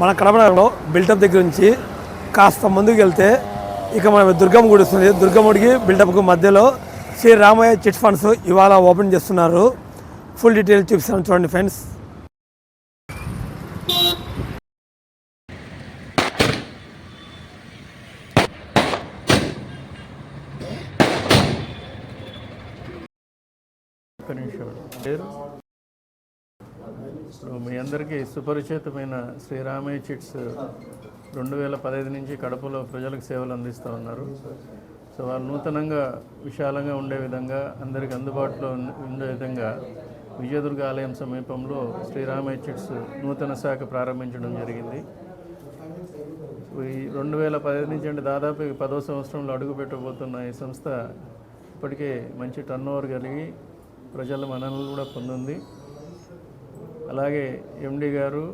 మన కడప నగరంలో బిల్డప్ దగ్గర నుంచి కాస్త ముందుకు వెళ్తే ఇక మన దుర్గమ్మ గుడి వస్తుంది. దుర్గమ్మ గుడికి బిల్డప్కు మధ్యలో శ్రీ రామయ్య చిట్ ఫండ్స్ ఇవాళ ఓపెన్ చేస్తున్నారు. ఫుల్ డీటెయిల్ చూపిస్తాను చూడండి ఫ్రెండ్స్. ఒక్క నిమిషం. పేరు? మీ అందరికీ సుపరిచితమైన శ్రీరామయ్య చిట్స్ రెండు వేల పదహైదు నుంచి కడపలో ప్రజలకు సేవలు అందిస్తూ ఉన్నారు. సో వాళ్ళు నూతనంగా విశాలంగా ఉండే విధంగా అందరికి అందుబాటులో ఉండే విధంగా విజయదుర్గ ఆలయం సమీపంలో శ్రీరామయ్య చిట్స్ నూతన శాఖ ప్రారంభించడం జరిగింది. ఈ రెండు వేల పదిహేను నుంచి అంటే దాదాపు పదో సంవత్సరంలో అడుగు పెట్టబోతున్న ఈ సంస్థ ఇప్పటికే మంచి టర్న్ ఓవర్ కలిగి ప్రజల మనల్ని కూడా పొందింది. అలాగే ఎండి గారు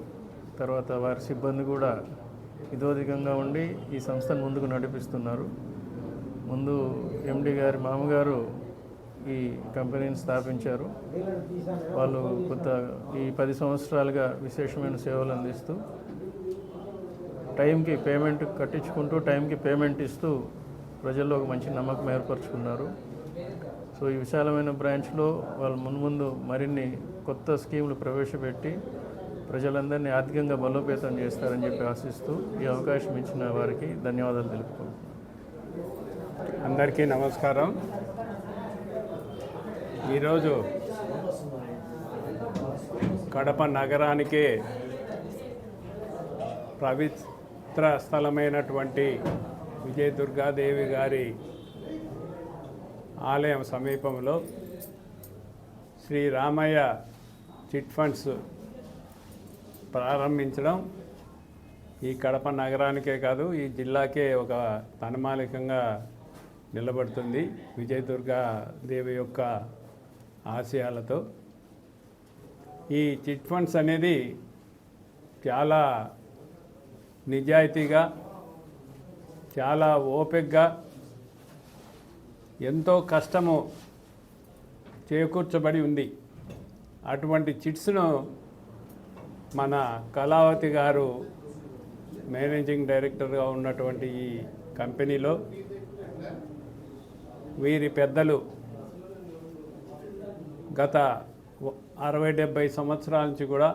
తర్వాత వారి సిబ్బంది కూడా ఇదోధికంగా ఉండి ఈ సంస్థను ముందుకు నడిపిస్తున్నారు. ముందు ఎండి గారి మామగారు ఈ కంపెనీని స్థాపించారు. వాళ్ళు కొత్త ఈ పది సంవత్సరాలుగా విశేషమైన సేవలు అందిస్తూ టైంకి పేమెంట్ కట్టించుకుంటూ టైంకి పేమెంట్ ఇస్తూ ప్రజల్లో ఒక మంచి నమ్మకం ఏర్పరచుకున్నారు. సో ఈ విశాలమైన బ్రాంచ్లో వాళ్ళు మున్ముందు మరిన్ని కొత్త స్కీములు ప్రవేశపెట్టి ప్రజలందరినీ ఆర్థికంగా బలోపేతం చేస్తారని చెప్పి ఆశిస్తూ ఈ అవకాశం ఇచ్చిన వారికి ధన్యవాదాలు తెలుపుకుంటున్నాను. అందరికీ నమస్కారం. ఈరోజు కడప నగరానికి పవిత్ర స్థలమైనటువంటి విజయ దుర్గాదేవి గారి ఆలయం సమీపంలో శ్రీ రామయ్య చిట్ ఫండ్స్ ప్రారంభించడం ఈ కడప నగరానికే కాదు ఈ జిల్లాకే ఒక తనమాలికంగా నిలబడుతుంది విజయదుర్గా దేవి యొక్క ఆశయాలతో. ఈ చిట్ ఫండ్స్ అనేది చాలా నిజాయితీగా చాలా ఓపికగా ఎంతో కష్టము చేకూర్చబడి ఉంది. అటువంటి చిట్స్ను మన కళావతి గారు మేనేజింగ్ డైరెక్టర్గా ఉన్నటువంటి ఈ కంపెనీలో వీరి పెద్దలు గత అరవై డెబ్భై సంవత్సరాల నుంచి కూడా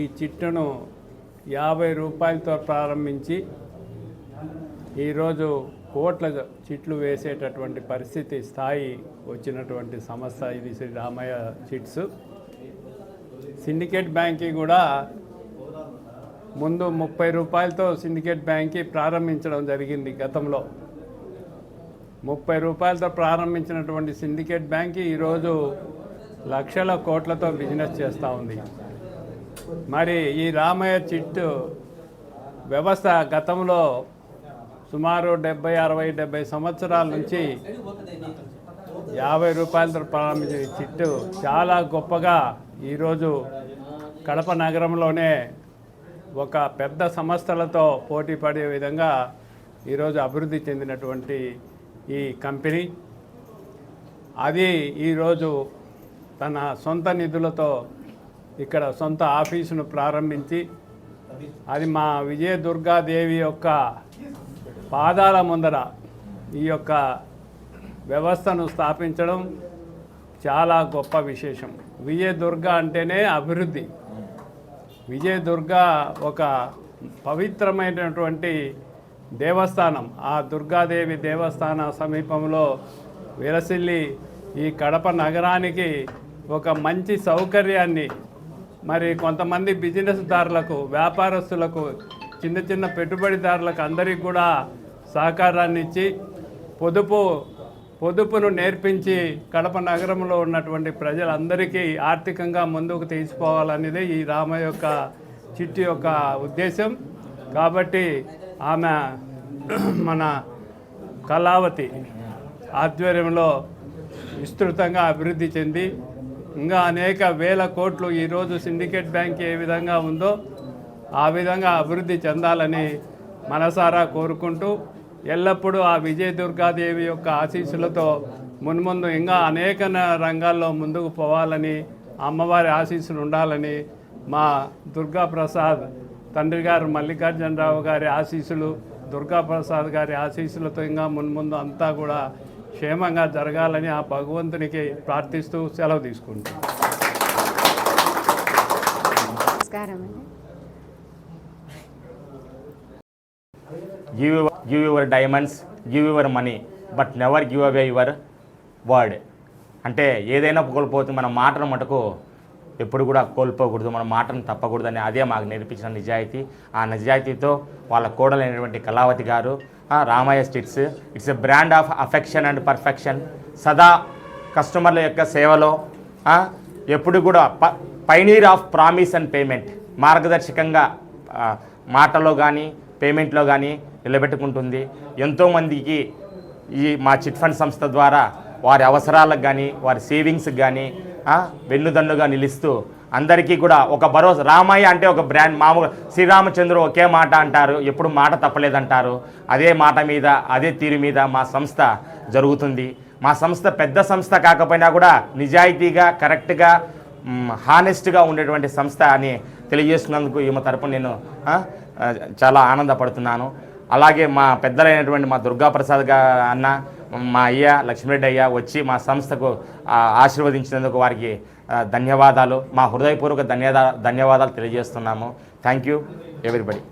ఈ చిట్టును యాభై రూపాయలతో ప్రారంభించి ఈరోజు కోట్ల చిట్లు వేసేటటువంటి పరిస్థితి స్థాయి వచ్చినటువంటి సంస్థ ఇది శ్రీ రామయ్య చిట్స్. సిండికేట్ బ్యాంకి కూడా ముందు ముప్పై రూపాయలతో సిండికేట్ బ్యాంకి ప్రారంభించడం జరిగింది గతంలో. ముప్పై రూపాయలతో ప్రారంభించినటువంటి సిండికేట్ బ్యాంకి ఈరోజు లక్షల కోట్లతో బిజినెస్ చేస్తూ ఉంది. మరి ఈ రామయ్య చిట్టు వ్యవస్థ గతంలో సుమారు డెబ్బై అరవై డెబ్బై సంవత్సరాల నుంచి యాభై రూపాయలతో ప్రారంభించిన చిట్టు చాలా గొప్పగా ఈరోజు కడప నగరంలోనే ఒక పెద్ద సంస్థలతో పోటీ పడే విధంగా ఈరోజు అభివృద్ధి చెందినటువంటి ఈ కంపెనీ. అది ఈరోజు తన సొంత నిధులతో ఇక్కడ సొంత ఆఫీసును ప్రారంభించి అది మా విజయ దుర్గాదేవి యొక్క పాదాల ముందర ఈ యొక్క వ్యవస్థను స్థాపించడం చాలా గొప్ప విశేషం. విజయదుర్గ అంటేనే అభివృద్ధి. విజయదుర్గ ఒక పవిత్రమైనటువంటి దేవస్థానం. ఆ దుర్గాదేవి దేవస్థాన సమీపంలో విరసిల్లి ఈ కడప నగరానికి ఒక మంచి సౌకర్యాన్ని మరి కొంతమంది బిజినెస్దారులకు వ్యాపారస్తులకు చిన్న చిన్న పెట్టుబడిదారులకు అందరికీ కూడా సహకారాన్ని ఇచ్చి పొదుపు పొదుపును నేర్పించి కడప నగరంలో ఉన్నటువంటి ప్రజలందరికీ ఆర్థికంగా ముందుకు తీసుకోవాలనేది ఈ రామ యొక్క చిట్టి యొక్క ఉద్దేశం. కాబట్టి ఆమె మన కళావతి ఆధ్వర్యంలో విస్తృతంగా అభివృద్ధి చెంది ఇంకా అనేక వేల కోట్లు ఈరోజు సిండికేట్ బ్యాంక్ ఏ విధంగా ఉందో ఆ విధంగా అభివృద్ధి చెందాలని మనసారా కోరుకుంటూ ఎల్లప్పుడూ ఆ విజయ దుర్గాదేవి యొక్క ఆశీస్సులతో మున్ముందు ఇంకా అనేక రంగాల్లో ముందుకు పోవాలని అమ్మవారి ఆశీస్సులు ఉండాలని మా దుర్గా ప్రసాద్ తండ్రి గారు మల్లికార్జునరావు గారి ఆశీస్సులు దుర్గా ప్రసాద్ గారి ఆశీస్సులతో ఇంకా మున్ముందు అంతా కూడా క్షేమంగా జరగాలని ఆ భగవంతునికి ప్రార్థిస్తూ సెలవు తీసుకుంటాం నమస్కారం give give your diamonds your your money but never give away your word అంటే ఏదైనా కోల్పోతుంది మన మాటను మటుకు ఎప్పుడు కూడా కోల్పోకూడదు మన మాటను తప్పకూడదని అదే మాకు నేర్పించిన నిజాయితీ. ఆ నిజాయితీతో వాళ్ళ కోడలైనటువంటి Kalavathi garu Ramayya స్టిట్స్ it's a brand of affection and perfection. సదా కస్టమర్ల యొక్క సేవలో ఎప్పుడు కూడా ప pioneer of promise and payment. మార్గదర్శకంగా మాటలో కానీ పేమెంట్లో కానీ నిలబెట్టుకుంటుంది. ఎంతోమందికి ఈ మా చిట్ ఫండ్ సంస్థ ద్వారా వారి అవసరాలకు కానీ వారి సేవింగ్స్కి కానీ వెన్నుదన్నుగా నిలుస్తూ అందరికీ కూడా ఒక భరోసా రామయ్య అంటే ఒక బ్రాండ్ మామూలు శ్రీరామచంద్రుడు ఒకే మాట అంటారు ఎప్పుడు మాట తప్పలేదంటారు. అదే మాట మీద అదే తీరు మీద మా సంస్థ జరుగుతుంది. మా సంస్థ పెద్ద సంస్థ కాకపోయినా కూడా నిజాయితీగా కరెక్ట్గా హానెస్ట్గా ఉండేటువంటి సంస్థ అని తెలియజేస్తున్నందుకు ఈమె తరపున నేను చాలా ఆనందపడుతున్నాను. అలాగే మా పెద్దలైనటువంటి మా దుర్గాప్రసాద్ గారు అన్న మా అయ్య లక్ష్మీరెడ్డి అయ్య వచ్చి మా సంస్థకు ఆశీర్వదించినందుకు వారికి ధన్యవాదాలు. మా హృదయపూర్వక ధన్యవాదాలు ధన్యవాదాలు తెలియజేస్తున్నాము. Thank you everybody